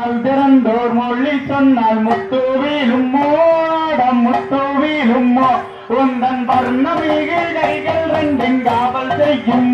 திறந்தோர் மொழி சொன்னால் முத்துவிலும் மோடம் முத்துவிலும் மோ. உந்தன் வர்ணமிகு கைகள் ரெண்டும் காவல் செய்யும்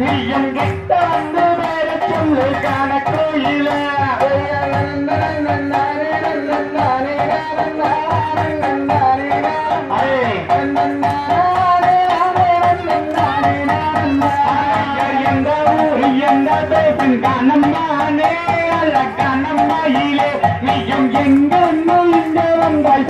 நீயும் கிட்ட வந்து வேற சொல்லு காண கோயிலே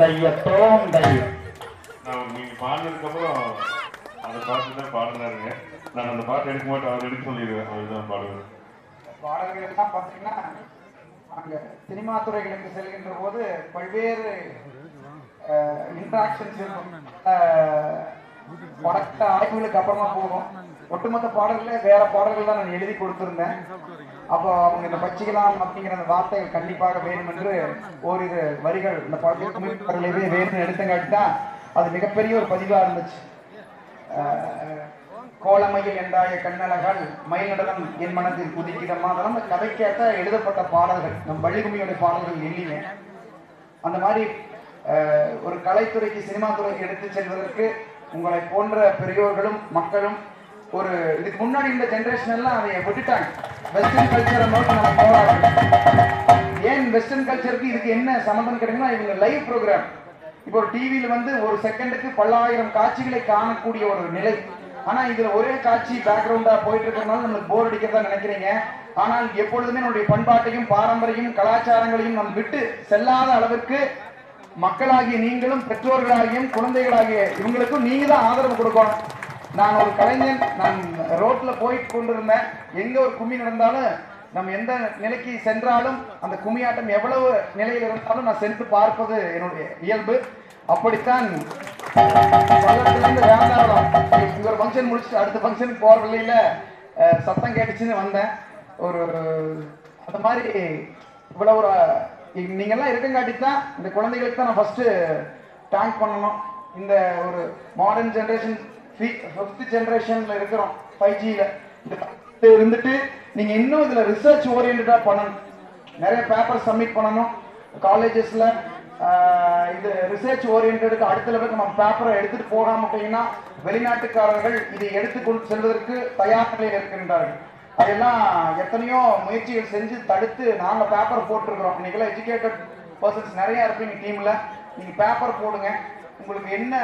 நீங்க பாடினதுக்கு அப்புறம் அந்த பாட்டு தான் பாடினாருங்க நான் அந்த பாட்டு எடுக்க மாட்டேன் அவர் எடுக்க சொல்லிடுவேன். அவர் தான் பாடுவேன். பாடல்கள் எல்லாம் பார்த்தீங்கன்னா அங்க சினிமா துறைகளுக்கு செல்கின்ற போது பல்வேறு இன்ட்ராக்ஷன்ஸ் இருக்கும். படத்த ஆய்வுகளுக்கு அப்புறமா போகும். ஒட்டுமொத்த பாடல்களே வேற பாடல்கள் தான் நான் எழுதி கொடுத்திருந்தேன். அப்போ அவங்க இந்த பச்சிக்கலாம் அப்படிங்கிற அந்த வார்த்தைகள் கண்டிப்பாக வேணும் என்று ஓரிரு வரிகள் இந்த பாடல்களே வேணும்னு எடுத்தங்காட்டி தான் அது மிகப்பெரிய ஒரு பதிவாக இருந்துச்சு. அஹ், கோலமையில் என்றாய கண்ணழகால் மயிலடலம் என் மனத்தில் குதிக்கிடமா அதெல்லாம் அந்த கதைக்கேற்ற எழுதப்பட்ட பாடல்கள். நம் வள்ளிகுமியோட பாடல்கள் இல்லைங்க அந்த மாதிரி ஒரு கலைத்துறைக்கு சினிமா துறைக்கு எடுத்து செல்வதற்கு உங்களை போன்ற பெரியோர்களும் மக்களும் ஒரு இதுக்கு முன்னாடி இந்த ஜென்ரேஷன் எல்லாம் அதை விட்டுட்டாங்க. வெஸ்டர்ன் கல்ச்சரை நோக்கி நம்ம போராடுறோம். ஏன் வெஸ்டர்ன் கல்ச்சருக்கு இதுக்கு என்ன சம்மந்தம் கிடைக்குன்னா இவங்க லைவ் ப்ரோக்ராம் இப்போ ஒரு டிவியில வந்து ஒரு செகண்டுக்கு பல்லாயிரம் காட்சிகளை காணக்கூடிய ஒரு நிலை. ஆனா இதுல ஒரே காட்சி பேக்ரவுண்டா போயிட்டு இருக்கிறதுனால நம்மளுக்கு போர் அடிக்கிறதா நினைக்கிறீங்க. ஆனால் எப்பொழுதுமே நம்முடைய பண்பாட்டையும் பாரம்பரியம் கலாச்சாரங்களையும் நம்ம விட்டு செல்லாத அளவிற்கு மக்களாகிய நீங்களும் பெற்றோர்களாகியும் குழந்தைகளாகிய இவங்களுக்கும் நீங்க தான் ஆதரவு கொடுக்கணும். நான் ஒரு கலைஞன் நான் ரோட்ல போயிட்டு கொண்டிருந்தேன். எங்க ஒரு கும்மி நடந்தாலும் நம்ம எந்த நிலைக்கு சென்றாலும் அந்த கும்மியாட்டம் எவ்வளவு நிலையில் இருந்தாலும் நான் சென்று பார்ப்பது என்னுடைய இயல்பு. அப்படித்தான் பல்லடத்துலேருந்து வேண்டாம். இவர் ஃபங்க்ஷன் முடிச்சுட்டு அடுத்த ஃபங்க்ஷனுக்கு போகிற வழியில் சத்தம் கேட்டுச்சுன்னு வந்தேன். ஒரு அந்த மாதிரி இவ்வளோ ஒரு இ- இருக்கங்காட்டி தான் இந்த குழந்தைகளுக்கு தான் நான் ஃபஸ்ட்டு டேங்க் பண்ணணும். இந்த ஒரு மாடர்ன் ஜென்ரேஷன் ஃபிஃப்த் ஜென்ரேஷனில் இருக்கிறோம் ஃபைவ் ஜியில இருந்துட்டு நீங்கள் இன்னும் இதில் ரிசர்ச் ஓரியன்டா பண்ணணும். நிறைய பேப்பர் சப்மிட் பண்ணணும். காலேஜஸ்ல இது ரிசர்ச் ஓரியன்டுக்கு அடுத்த லெவலுக்கு நம்ம பேப்பரை எடுத்துட்டு போகாம போயிங்கன்னா வெளிநாட்டுக்காரர்கள் இதை எடுத்துக்கொண்டு செல்வதற்கு தயார் நிலையில் இருக்கின்றார்கள். அதெல்லாம் எத்தனையோ முயற்சிகள் செஞ்சு தடுத்து நாங்கள் பேப்பர் போட்டிருக்கிறோம். இன்னைக்கெல்லாம் எஜுகேட்டட் பர்சன்ஸ் நிறைய இருப்பீங்க டீம்ல நீங்க பேப்பர் போடுங்க. உங்களுக்கு என்ன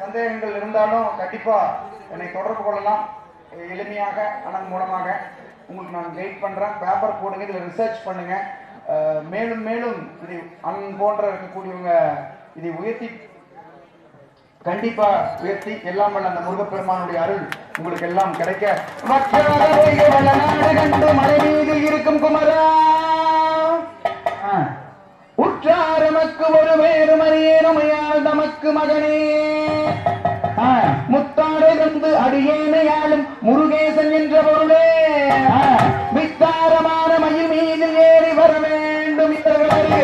சந்தேகங்கள் இருந்தாலும் கண்டிப்பாக என்னை தொடர்பு கொள்ளலாம். எளிமையாக அனன் மூலமாக. உங்களுக்கு நான் கைட் பண்ணுறேன் பேப்பர் போடுங்க இதில் ரிசர்ச் பண்ணுங்க. மேலும் மேலும் இதை அன் போன்ற இருக்கக்கூடியவங்க இதை உயர்த்தி கண்டிப்பா உயர்த்தி எல்லாம் வல்ல அந்த முருகப்பெருமானுடைய அருள் உங்களுக்கு எல்லாம் கிடைக்க வற்றாத மலை மீது இருக்கும் குமரா! உற்றார் ஒரு வேறு மறியேனமையால் தமக்கு மகனே ஆ. முத்தாடை அடியேனையாலும் முருகேசன் என்ற பொருளே ஆ. வித்தாரமான மயில் மீது ஏறி வர வேண்டும் இவர்களே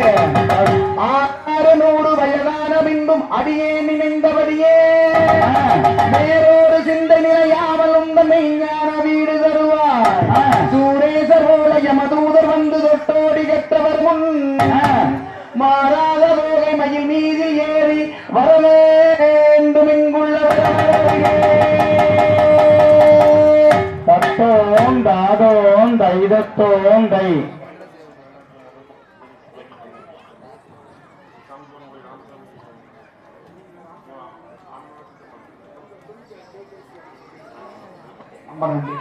ஆறு நூறு வயதான பின்பும் அடியே நினைந்தபடியே வேறொரு சிந்தை நிலையாமல் உந்த மெய்ஞான வீடு தருவார் சூரேசர் போல யமதூதர் வந்து தொட்டோடி கெட்டவர் முன் மாறாத மீது ஏறி வரவேண்டும் இங்குள்ள தத்தோம் தாதோம் தைதத்தோம் தை ரொம்ப நன்றி